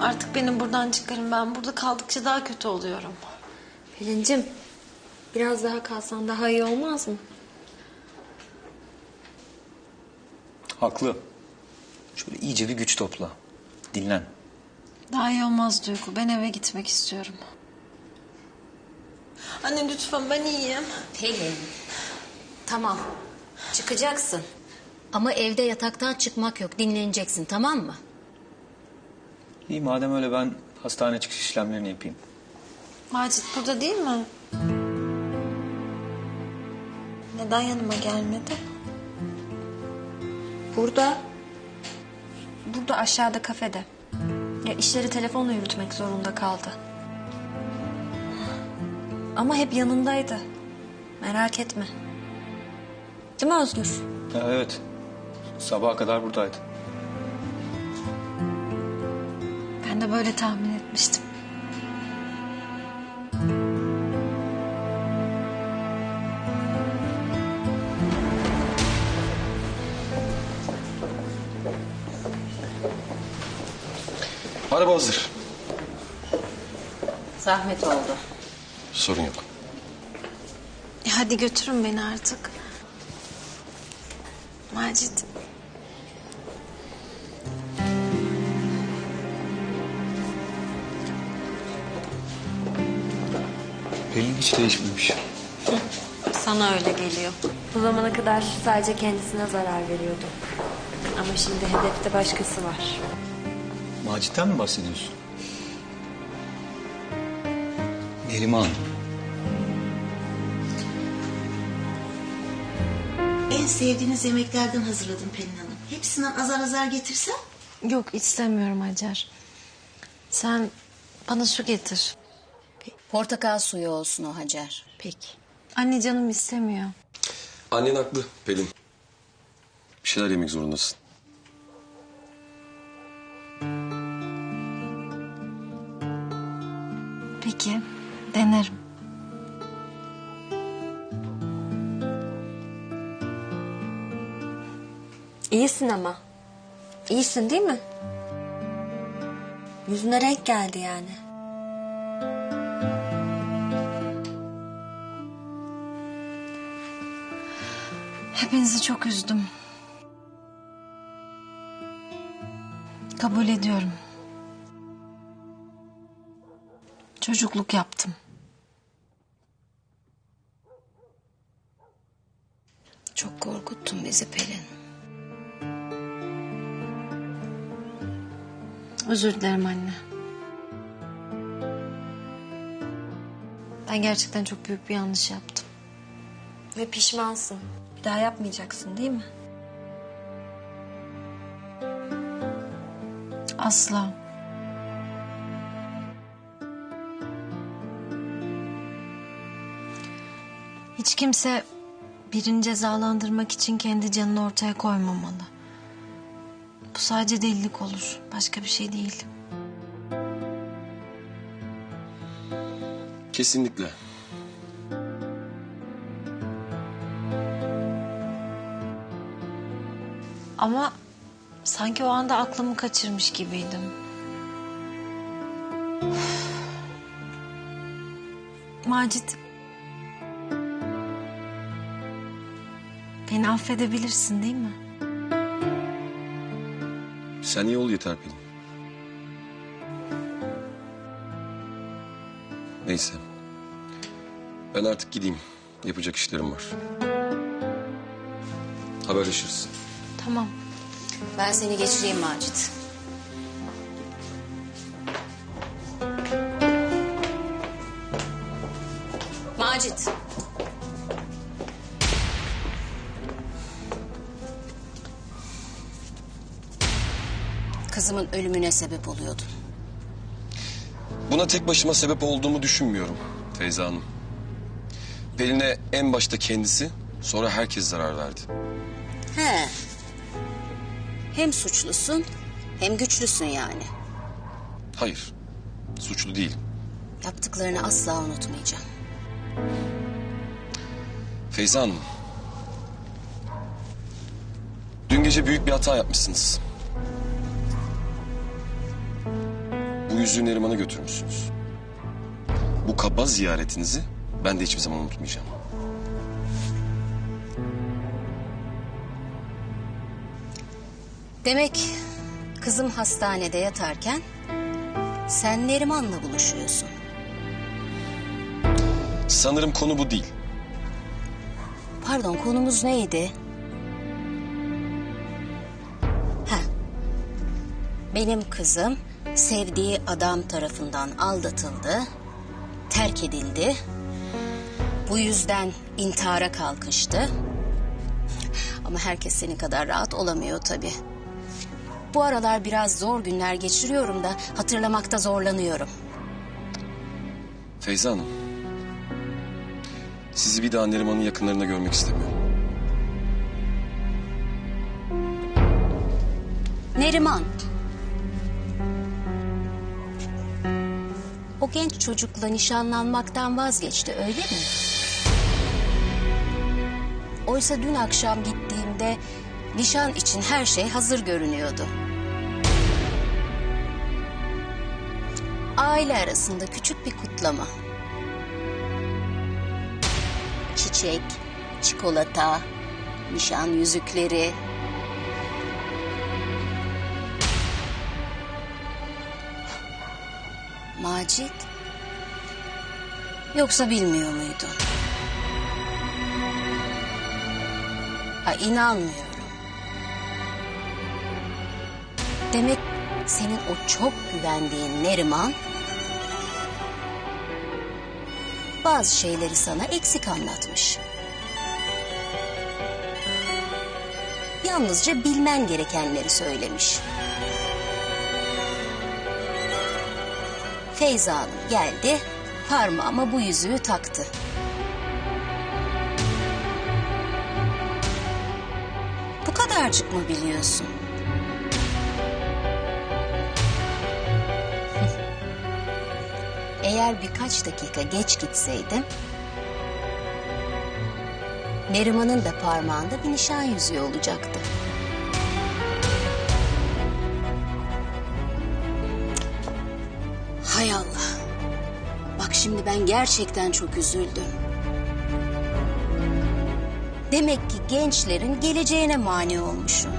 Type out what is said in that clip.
Artık beni buradan çıkarın. Ben burada kaldıkça daha kötü oluyorum. Pelin'cim biraz daha kalsan daha iyi olmaz mı? Haklı. Şöyle iyice bir güç topla. Dinlen. Daha iyi olmaz Duygu. Ben eve gitmek istiyorum. Anne lütfen ben iyiyim. Pelin. Tamam. Çıkacaksın. Ama evde yataktan çıkmak yok. Dinleneceksin tamam mı? İyi madem öyle ben hastane çıkış işlemlerini yapayım. Macit burada değil mi? Neden yanıma gelmedi? Burada. Burada aşağıda kafede. Ya işleri telefonla yürütmek zorunda kaldı. Ama hep yanındaydı. Merak etme. Değil mi Özgür? Ha, evet. Sabaha kadar buradaydı. Böyle tahmin etmiştim. Araba hazır. Zahmet oldu. Sorun yok. E hadi götürün beni artık. Macit. Pelin hiç değişmemiş. Sana öyle geliyor. Bu zamana kadar sadece kendisine zarar veriyordu. Ama şimdi hedefte başkası var. Macit'ten mi bahsediyorsun? Neriman. En sevdiğiniz yemeklerden hazırladım Pelin Hanım. Hepsinden azar azar getirsem? Yok istemiyorum Hacer. Sen bana su getir. Portakal suyu olsun o Hacer. Peki. Anne canım istemiyor. Annen haklı Pelin. Bir şeyler yemek zorundasın. Peki denerim. İyisin ama. İyisin değil mi? Yüzüne renk geldi yani. Hepinizi çok üzdüm. Kabul ediyorum. Çocukluk yaptım. Çok korkuttun bizi Pelin. Özür dilerim anne. Ben gerçekten çok büyük bir yanlış yaptım. Ve pişmansın. Bir daha yapmayacaksın değil mi? Asla. Hiç kimse birini cezalandırmak için kendi canını ortaya koymamalı. Bu sadece delilik olur. Başka bir şey değil. Kesinlikle. Ama sanki o anda aklımı kaçırmış gibiydim. Macit. Beni affedebilirsin değil mi? Sen iyi ol yeter Pelin. Neyse. Ben artık gideyim. Yapacak işlerim var. Haberleşiriz. Tamam. Ben seni geçireyim Macit. Macit. Kızımın ölümüne sebep oluyordun. Buna tek başıma sebep olduğumu düşünmüyorum Feyza Hanım. Pelin'e en başta kendisi sonra herkes zarar verdi. He. Hem suçlusun hem güçlüsün yani. Hayır. Suçlu değil. Yaptıklarını asla unutmayacağım. Feyza Hanım. Dün gece büyük bir hata yapmışsınız. bu yüzüğü Neriman'a götürmüşsünüz. Bu kaba ziyaretinizi ben de hiçbir zaman unutmayacağım. Demek kızım hastanede yatarken sen Neriman'la buluşuyorsun. Sanırım konu bu değil. Pardon konumuz neydi? Ha. Benim kızım sevdiği adam tarafından aldatıldı, terk edildi. Bu yüzden intihara kalkıştı. Ama herkes senin kadar rahat olamıyor tabii. Bu aralar biraz zor günler geçiriyorum da hatırlamakta zorlanıyorum. Feyza Hanım. Sizi bir daha Neriman'ın yakınlarında görmek istemiyorum. Neriman. O genç çocukla nişanlanmaktan vazgeçti öyle mi? Oysa dün akşam gittiğimde nişan için her şey hazır görünüyordu. Aile arasında küçük bir kutlama. Çiçek, çikolata, nişan yüzükleri, Macit? Yoksa bilmiyor muydun? Ha, inanmıyorum. Demek senin o çok güvendiğin Neriman... ...bazı şeyleri sana eksik anlatmış. Yalnızca bilmen gerekenleri söylemiş. Feyza Hanım geldi, parmağıma bu yüzüğü taktı. Bu kadarcık mı biliyorsun? Eğer birkaç dakika geç gitseydim... Neriman'ın da parmağında bir nişan yüzüğü olacaktı. Hay Allah. Bak şimdi ben gerçekten çok üzüldüm. Demek ki gençlerin geleceğine mani olmuşum.